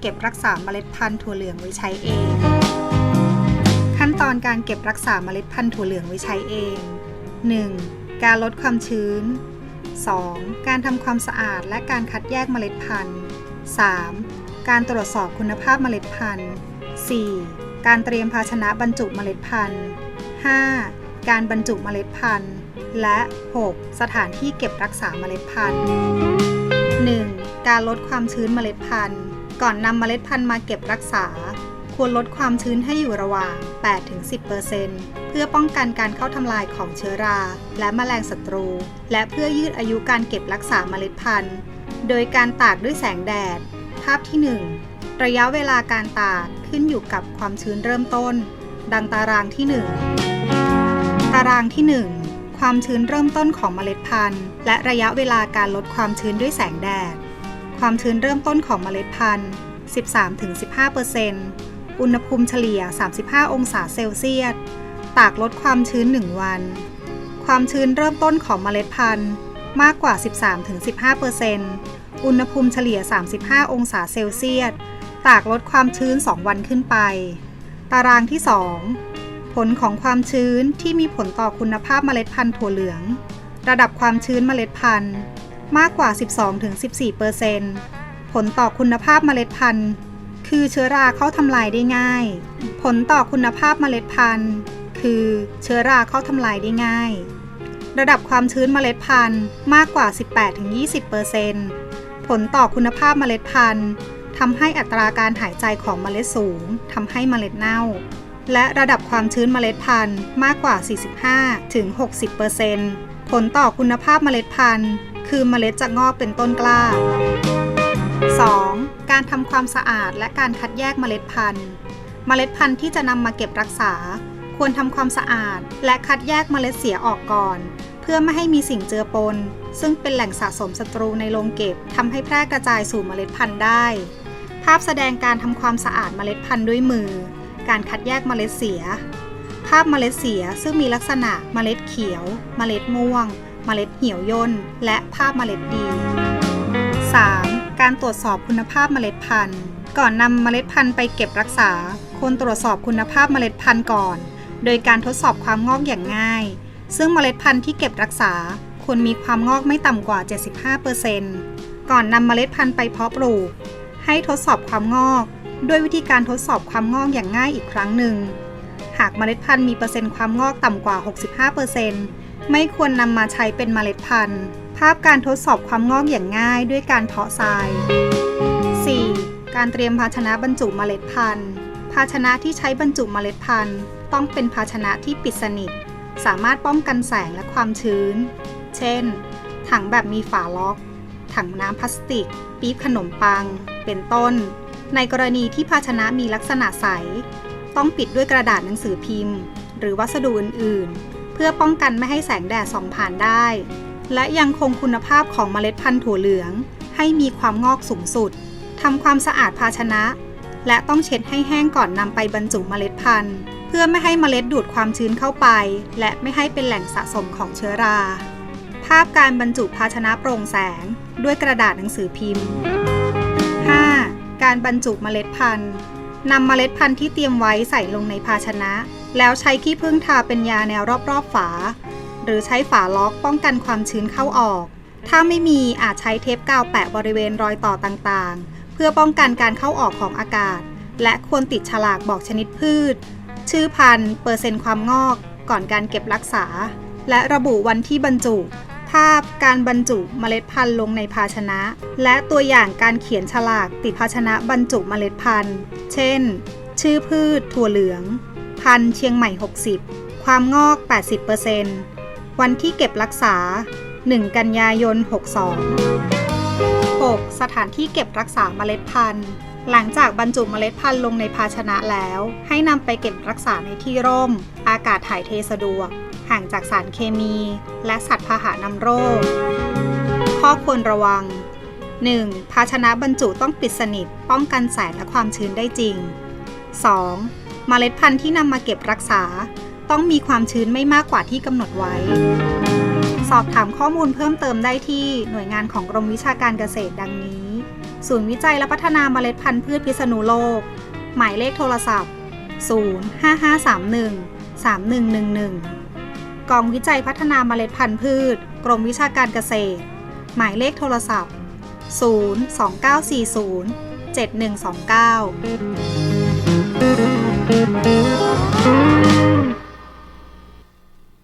เก็บรักษาเมล็ดพันธุ์ถั่วเหลืองไว้ใช้เอง ขั้นตอนการเก็บรักษาเมล็ดพันธุ์ถั่วเหลืองไว้ใช้เอง 1. การลดความชื้น 2. การทำความสะอาดและการคัดแยกเมล็ดพันธุ์ 3. การตรวจสอบคุณภาพเมล็ดพันธุ์ 4. การเตรียมภาชนะบรรจุเมล็ดพันธุ์ 5. การบรรจุเมล็ดพันธุ์ และ 6. สถานที่เก็บรักษาเมล็ดพันธุ์ 1. การลดความชื้นเมล็ดพันธุ์ ก่อนนำเมล็ดพันธุ์มาเก็บรักษา ควรลดความชื้นให้อยู่ระหว่าง 8-10%เพื่อป้องกันการเข้าทำลายของเชื้อรา และแมลงศัตรู และเพื่อยืดอายุการเก็บรักษาเมล็ดพันธุ์ โดยการตากด้วยแสงแดด ภาพที่ 1 ระยะเวลาการตากขึ้นอยู่กับความชื้นเริ่มต้น ดังตารางที่ 1 ตารางที่ 1 ความชื้นเริ่มต้นของเมล็ดพันธุ์ และระยะเวลาการลดความชื้นด้วยแสงแดด ความชื้นเริ่มต้นของเมล็ดพันธุ์ 13-15%อุณหภูมิเฉลี่ย 35 องศาเซลเซียส ตากลดความชื้น 1 วัน ความชื้นเริ่มต้นของเมล็ดพันธุ์มากกว่า 13-15%อุณหภูมิเฉลี่ย 35 องศาเซลเซียส ตากลดความชื้น 2 วันขึ้นไป ตารางที่ 2 ผลของความชื้นที่มีผลต่อคุณภาพเมล็ดพันธุ์ถั่วเหลือง ระดับความชื้นเมล็ดพันธุ์ มากกว่า 12-14%ผลต่อคุณภาพเมล็ดพันธุ์ คือเชื้อราเข้าทำลายได้ง่าย ผลต่อคุณภาพเมล็ดพันธุ์ คือเชื้อราเข้าทำลายได้ง่าย ระดับความชื้นเมล็ดพันธุ์มากกว่า 18-20%ผลต่อคุณภาพเมล็ดพันธุ์ทำให้อัตราการหายใจของเมล็ดสูงทำให้เมล็ดเน่า และระดับความชื้นเมล็ดพันธุ์มากกว่า 45-60%ผลต่อคุณภาพเมล็ดพันธุ์ คือเมล็ดจะงอกเป็นต้นกล้า 2. การทำความสะอาดและการคัดแยกเมล็ดพันธุ์ เมล็ดพันธุ์ที่จะนำมาเก็บรักษา ควรทำความสะอาด และคัดแยกเมล็ดเสียออกก่อน เพื่อไม่ให้มีสิ่งเจือปน ซึ่งเป็นแหล่งสะสมศัตรูในโรงเก็บทำให้แพร่กระจายสู่เมล็ดพันธุ์ได้ ภาพแสดงการทำความสะอาดเมล็ดพันธุ์ด้วยมือ การคัดแยกเมล็ดเสีย ภาพเมล็ดเสียซึ่งมีลักษณะเมล็ดเขียว เมล็ดม่วง เมล็ดเหี่ยวย่น และภาพเมล็ดดี 3. การตรวจสอบคุณภาพเมล็ดพันธุ์ ก่อนนำเมล็ดพันธุ์ไปเก็บรักษา ควรตรวจสอบคุณภาพเมล็ดพันธุ์ก่อน โดยการทดสอบความงอกอย่างง่าย ซึ่งเมล็ดพันธุ์ที่เก็บรักษาควรมีความงอกไม่ต่ำกว่า 75%ก่อนนำเมล็ดพันธุ์ไปเพาะปลูก ให้ทดสอบความงอก ด้วยวิธีการทดสอบความงอกอย่างง่ายอีกครั้งหนึ่ง หากเมล็ดพันธุ์มีเปอร์เซ็นต์ความงอกต่ำกว่า 65% ไม่ควรนำมาใช้เป็นเมล็ดพันธุ์ ภาพการทดสอบความงอกอย่างง่ายด้วยการเพาะทราย 4. การเตรียมภาชนะบรรจุเมล็ดพันธุ์ ภาชนะที่ใช้บรรจุเมล็ดพันธุ์ ต้องเป็นภาชนะที่ปิดสนิท สามารถป้องกันแสงและความชื้น เช่น ถังแบบมีฝาล็อก ถังน้ำพลาสติก ปี๊บขนมปัง เป็นต้น ในกรณีที่ภาชนะมีลักษณะใส ต้องปิดด้วยกระดาษหนังสือพิมพ์ หรือวัสดุอื่นๆ เพื่อป้องกันไม่ให้แสงแดดส่องผ่านได้ และยังคงคุณภาพของเมล็ดพันธุ์ถั่วเหลือง ให้มีความงอกสูงสุดทำความสะอาดภาชนะ และต้องเช็ดให้แห้งก่อนนำไปบรรจุเมล็ดพันธุ์ เพื่อไม่ให้เมล็ดดูดความชื้นเข้าไป และไม่ให้เป็นแหล่งสะสมของเชื้อรา ภาพการบรรจุภาชนะโปร่งแสง ด้วยกระดาษหนังสือพิมพ์ 5. การบรรจุเมล็ดพันธุ์ นำเมล็ดพันธุ์ที่เตรียมไว้ใส่ลงในภาชนะ แล้วใช้ขี้ผึ้งทาเป็นยาแนวรอบๆฝา หรือใช้ฝาล็อกป้องกันความชื้นเข้าออก ถ้าไม่มีอาจใช้เทปกาวแปะบริเวณรอยต่อต่างๆ เพื่อป้องกันการเข้าออกของอากาศ และควรติดฉลากบอกชนิดพืช ชื่อพันธุ์เปอร์เซ็นต์ความงอก ก่อนการเก็บรักษา และระบุวันที่บรรจุ ภาพการบรรจุเมล็ดพันธุ์ลงในภาชนะ และตัวอย่างการเขียนฉลากติดภาชนะบรรจุเมล็ดพันธุ์ เช่น ชื่อพืช ถั่วเหลือง พันธุ์เชียงใหม่ 60 ความงอก 80%วันที่เก็บรักษา 1 กันยายน 62 6. สถานที่เก็บรักษาเมล็ดพันธุ์ หลังจากบรรจุเมล็ดพันธุ์ลงในภาชนะแล้ว ให้นำไปเก็บรักษาในที่ร่ม อากาศถ่ายเทสะดวก ห่างจากสารเคมี และสัตว์พาหะนำโรค ข้อควรระวัง 1. ภาชนะบรรจุต้องปิดสนิท ป้องกันแสงและความชื้นได้จริง 2. เมล็ดพันธุ์ที่นำมาเก็บรักษา ต้องมีความชื้นไม่มากกว่าที่กำหนดไว้ สอบถามข้อมูลเพิ่มเติมได้ที่หน่วยงานของกรมวิชาการเกษตรดังนี้ ศูนย์วิจัยและพัฒนาเมล็ดพันธุ์พืชพิษณุโลก หมายเลขโทรศัพท์ 05531 3111 กองวิจัยพัฒนาเมล็ดพันธุ์พืช กรมวิชาการเกษตร หมายเลขโทรศัพท์ 02940 7129